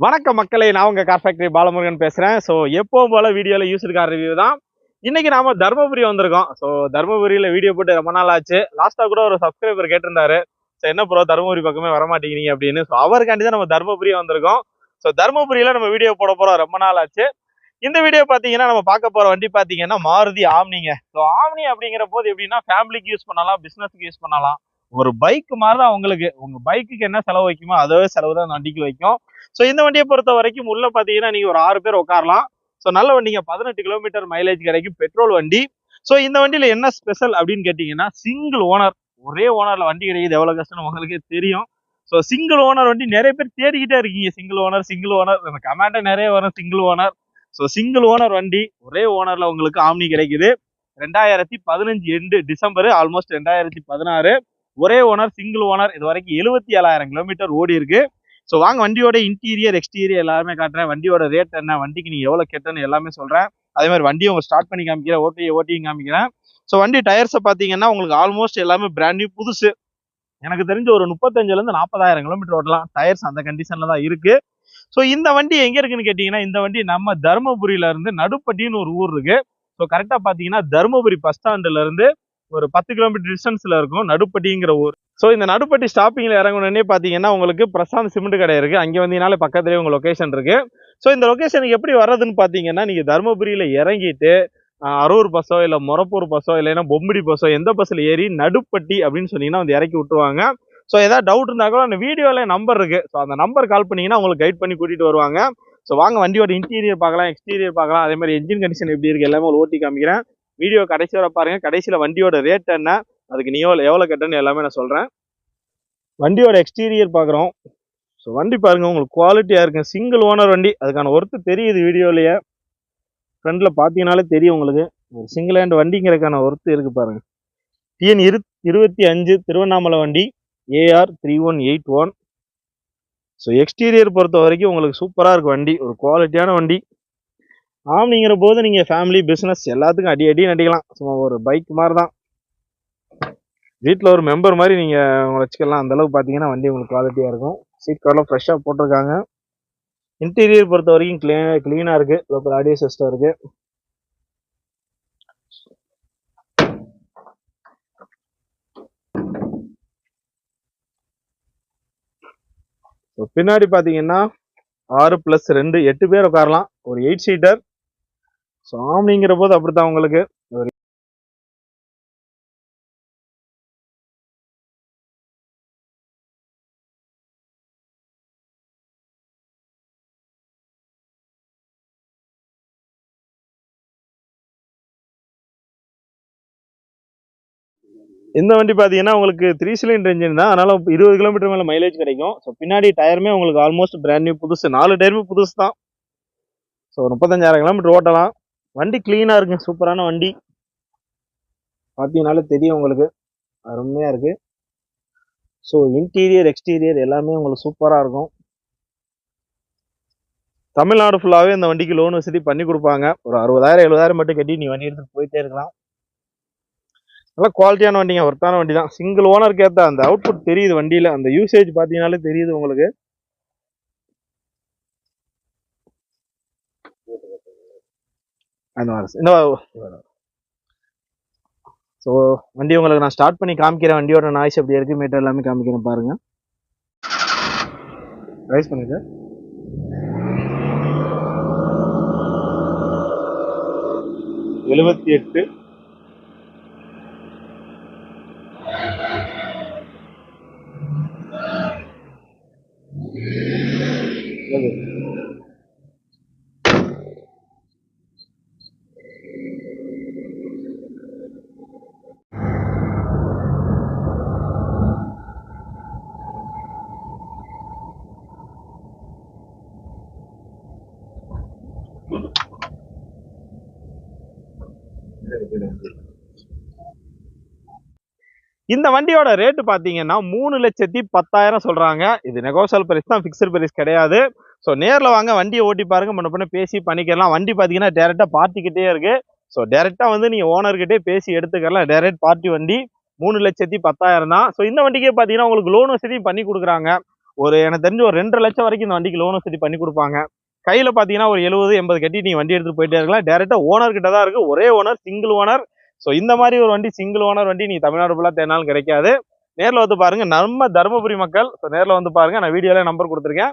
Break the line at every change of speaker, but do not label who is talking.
வணக்கம் மக்களே நான் உங்க கார் ஃபேக்டரி பாலமுருகன் பேசுறேன். ஸோ எப்போவும் போல வீடியோல யூஸ்டு கார் ரிவ்யூ தான். இன்னைக்கு நாம தர்மபுரி வந்திருக்கோம். ஸோ தர்மபுரியில வீடியோ போட்டு ரொம்ப நாள் ஆச்சு. லாஸ்ட்டாக கூட ஒரு சப்ஸ்கிரைபர் கேட்டிருந்தாரு. ஸோ என்ன ப்ரோ தர்மபுரி பக்கமே வர மாட்டேங்கிறீங்க அப்படின்னு. ஸோ அவருக்காண்டி தான் நம்ம தர்மபுரி வந்திருக்கோம். ஸோ தர்மபுரியில நம்ம வீடியோ போட போகிறோம் ரொம்ப நாள் ஆச்சு. இந்த வீடியோ பாத்தீங்கன்னா நம்ம பார்க்க போற வண்டி பாத்தீங்கன்னா மாருதி ஆம்னிங்க. ஸோ ஆம்னி அப்படிங்கிற போது எப்படின்னா ஃபேமிலிக்கு யூஸ் பண்ணலாம் பிசினஸ்க்கு யூஸ் பண்ணலாம். ஒரு பைக் மாதிரி தான் உங்களுக்கு? உங்க பைக்குக்கு என்ன செலவு வைக்குமோ அதே செலவு தான் வண்டிக்கு வைக்கும். ஸோ இந்த வண்டியை பொறுத்த வரைக்கும் உள்ள பாத்தீங்கன்னா நீங்க ஒரு ஆறு பேர் உட்காரலாம். ஸோ நல்ல வண்டிங்க. பதினெட்டு கிலோமீட்டர் மைலேஜ் கிடைக்கும் பெட்ரோல் வண்டி. ஸோ இந்த வண்டியில என்ன ஸ்பெஷல் அப்படின்னு கேட்டீங்கன்னா சிங்கிள் ஓனர் ஒரே ஓனர்ல வண்டி கிடைக்குது எவ்வளவு கஷ்டம் உங்களுக்கே தெரியும். ஸோ சிங்கிள் ஓனர் வண்டி நிறைய பேர் தேடிக்கிட்டே இருக்கீங்க. சிங்கிள் ஓனர் சிங்கிள் ஓனர் அந்த கமெண்ட்டை நிறைய வரும் single owner so single owner வண்டி ஒரே ஓனர்ல உங்களுக்கு ஆம்னி கிடைக்குது. ரெண்டாயிரத்தி பதினஞ்சு எண்டு டிசம்பர் ஆல்மோஸ்ட் ரெண்டாயிரத்தி பதினாறு. ஒரே ஓனர் சிங்கிள் ஓனர். இது வரைக்கும் எழுபத்தி ஏழாயிரம் கிலோமீட்டர் ஓடி இருக்கு. ஸோ வாங்க வண்டியோட இன்டீரியர் எக்ஸ்டீரியர் எல்லாமே காட்டுறேன். வண்டியோட ரேட் என்ன வண்டிக்கு நீங்க எவ்வளவு கேட்டேன்னு எல்லாமே சொல்றேன். அதே மாதிரி வண்டியை உங்க ஸ்டார்ட் பண்ணி காமிக்கிறேன் ஓட்டி ஓட்டியும் காமிக்கிறேன். ஸோ வண்டி டயர்ஸை பார்த்தீங்கன்னா உங்களுக்கு ஆல்மோஸ்ட் எல்லாமே பிராண்ட் நியூ புதுசு. எனக்கு தெரிஞ்ச ஒரு முப்பத்தஞ்சுல இருந்து நாற்பதாயிரம் கிலோமீட்டர் ஓட்டலாம். டயர்ஸ் அந்த கண்டிஷன்ல தான் இருக்கு. ஸோ இந்த வண்டி எங்க இருக்குன்னு கேட்டீங்கன்னா இந்த வண்டி நம்ம தருமபுரியில இருந்து நடுப்பட்டின்னு ஒரு ஊர் இருக்கு. ஸோ கரெக்டாக பார்த்தீங்கன்னா தருமபுரி பஸ் ஸ்டாண்டுல இருந்து ஒரு பத்து கிலோமீட்டர் டிஸ்டன்ஸில் இருக்கும் நடுப்பட்டிங்கிற ஊர். ஸோ இந்த நடுப்பட்டி ஸ்டாப்பிங்கில் இறங்கணுன்னே பார்த்தீங்கன்னா உங்களுக்கு பிரசாந்த் சிமெண்ட் கடை இருக்குது அங்கே வந்தீங்கனாலே பக்கத்துலேயே உங்கள் லொக்கேஷன் இருக்குது ஸோ இந்த லொக்கேஷனுக்கு எப்படி வர்றதுன்னு பார்த்தீங்கன்னா நீங்கள் தருமபுரியில் இறங்கிட்டு அரூர் பஸ்ஸோ இல்லை மொரப்பூர் பஸ்ஸோ இல்லைன்னா பொம்மிடி பஸ்ஸோ எந்த பஸ்ஸில் ஏறி நடுப்பட்டி அப்படின்னு சொன்னீங்கன்னா வந்து இறக்கி விட்டுருவாங்க. ஸோ ஏதாவது டவுட் இருந்தால் கூட அந்த வீடியோவில் நம்பர் இருக்குது ஸோ அந்த நம்பர் கால் பண்ணீங்கன்னா உங்களுக்கு கைட் பண்ணி கூட்டிட்டு வருவாங்க. ஸோ வாங்க வண்டியோட இன்டீரியர் பார்க்கலாம் எக்ஸ்டீரியர் பார்க்கலாம். அதே மாதிரி என்ஜின் கண்டிஷன் எப்படி இருக்குது எல்லாமே ஓட்டி காமிக்கிறேன். வீடியோ கடைசி வர பாருங்க. கடைசியில் வண்டியோட ரேட் என்ன? அதுக்கு நீ எவ்வளோ எவ்வளோ எல்லாமே நான் சொல்கிறேன் வண்டியோட எக்ஸ்டீரியர் பார்க்குறோம் ஸோ வண்டி பாருங்க. உங்களுக்கு குவாலிட்டியாக இருக்கும். சிங்கிள் ஓனர் வண்டி. அதுக்கான ஒர்த்து தெரியுது வீடியோலையே. ஃப்ரெண்டில் பார்த்தீங்கனாலே தெரியும் உங்களுக்கு. ஒரு சிங்கிள் ஹேண்ட் வண்டிங்கிறதுக்கான ஒர்த்து இருக்குது பாருங்கள் டிஎன் இரு இருபத்தி அஞ்சு திருவண்ணாமலை வண்டி. AR three one eight one so exterior பொறுத்த வரைக்கும் உங்களுக்கு சூப்பராக இருக்கும் வண்டி. ஒரு குவாலிட்டியான வண்டி. ஆம்னிங்கிற போது நீங்கள் ஃபேமிலி பிஸ்னஸ் எல்லாத்துக்கும் அடி அடி நடிக்கலாம் சும்மா ஒரு பைக் மாதிரி தான் வீட்டில் ஒரு மெம்பர் மாதிரி நீங்கள் உங்களை வச்சுக்கலாம். அந்த அளவுக்கு பார்த்தீங்கன்னா வண்டி உங்களுக்கு குவாலிட்டியாக இருக்கும். சீட் கவர்லாம் ஃப்ரெஷ்ஷாக போட்டிருக்காங்க. இன்டீரியர் பொறுத்த வரைக்கும் க்ளீன் க்ளீனாக இருக்குது லோக்கல் ஆடியோ சிஸ்டம் இருக்குது பின்னாடி பார்த்தீங்கன்னா ஆறு ப்ளஸ் ரெண்டு எட்டு பேர் உட்காரலாம். ஒரு எயிட் சீட்டர் சாமிங்கிற போது அப்படித்தான் உங்களுக்கு இந்த வண்டி பார்த்தீங்கன்னா உங்களுக்கு த்ரீ சிலிண்டர் இன்ஜின் தான். அதனால் இருபது கிலோமீட்டர் மேலே மைலேஜ் கிடைக்கும். ஸோ பின்னாடி டயருமே உங்களுக்கு ஆல்மோஸ்ட் பிராண்ட் நியூ புதுசு. நாலு டயருமே புதுசு தான் ஸோ முப்பத்தஞ்சாயிரம் கிலோமீட்டர் ஓட்டலாம். வண்டி க்ளீனாக இருக்குங்க சூப்பரான வண்டி. பார்த்தீங்கனாலே தெரியும் உங்களுக்கு. அருமையாக இருக்குது ஸோ இன்டீரியர் எக்ஸ்டீரியர் எல்லாமே உங்களுக்கு சூப்பராக இருக்கும். தமிழ்நாடு ஃபுல்லாகவே இந்த வண்டிக்கு லோன் வசதி பண்ணி கொடுப்பாங்க. ஒரு அறுபதாயிரம் எழுபதாயிரம் மட்டும் கட்டி நீ வண்டி எடுத்துட்டு போயிட்டே இருக்கலாம். நல்லா குவாலிட்டியான வண்டிங்க ஒர்த்தான வண்டி தான் சிங்கிள் ஓனருக்கு ஏற்ற அந்த அவுட்புட் தெரியுது வண்டியில். அந்த யூசேஜ் பார்த்தீங்கனாலே தெரியுது உங்களுக்கு. அந்த மாதிரி இந்த ஸோ வண்டி உங்களுக்கு நான் ஸ்டார்ட் பண்ணி காமிக்கிறேன். வண்டியோட நாய்ஸ் எப்படி இருக்கு மீட்டர் எல்லாமே காமிக்கிறேன் பாருங்க. ரைஸ் பண்ணுங்க எழுபத்தி எட்டு இந்த வண்டியோட ரேட்டு பார்த்தீங்கன்னா மூணு லட்சத்தி பத்தாயிரம் சொல்றாங்க. இது நெகோசியல் பிரைஸ் தான் ஃபிக்ஸ்டு பிரைஸ் கிடையாது. ஸோ நேரில் வாங்க வண்டியை ஓட்டி பாருங்க முன்ன பண்ண பேசி பண்ணிக்கலாம். வண்டி பார்த்தீங்கன்னா டேரெக்டாக பார்ட்டிக்கிட்டே இருக்கு. ஸோ டேரெக்டாக வந்து நீங்கள் ஓனர்கிட்டே பேசி எடுத்துக்கலாம். டேரெக்ட் பார்ட்டி வண்டி மூணு லட்சத்தி பத்தாயிரம் தான். ஸோ இந்த வண்டிக்கே பார்த்தீங்கன்னா உங்களுக்கு லோன் வசதியும் பண்ணி கொடுக்குறாங்க. ஒரு எனக்கு தெரிஞ்சு ஒரு ரெண்டரை லட்சம் வரைக்கும் இந்த வண்டிக்கு லோன் வசதி பண்ணி கொடுப்பாங்க. கையில் பார்த்தீங்கன்னா ஒரு எழுபது எண்பது கட்டி நீங்கள் வண்டி எடுத்துகிட்டு போயிட்டே இருக்கலாம். டேரெக்டாக ஓனர் கிட்ட தான் இருக்குது ஒரே ஓனர் சிங்கிள் ஓனர் ஸோ இந்த மாதிரி ஒரு வண்டி சிங்கிள் ஓனர் வண்டி நீ தமிழ்நாடு ஃபுல்லாக தேனாலும் கிடைக்காது. நேரில் வந்து பாருங்க. நம்ம தருமபுரி மக்கள். ஸோ நேரில் வந்து பாருங்க. நான் வீடியோவில் நம்பர் கொடுத்துருக்கேன்.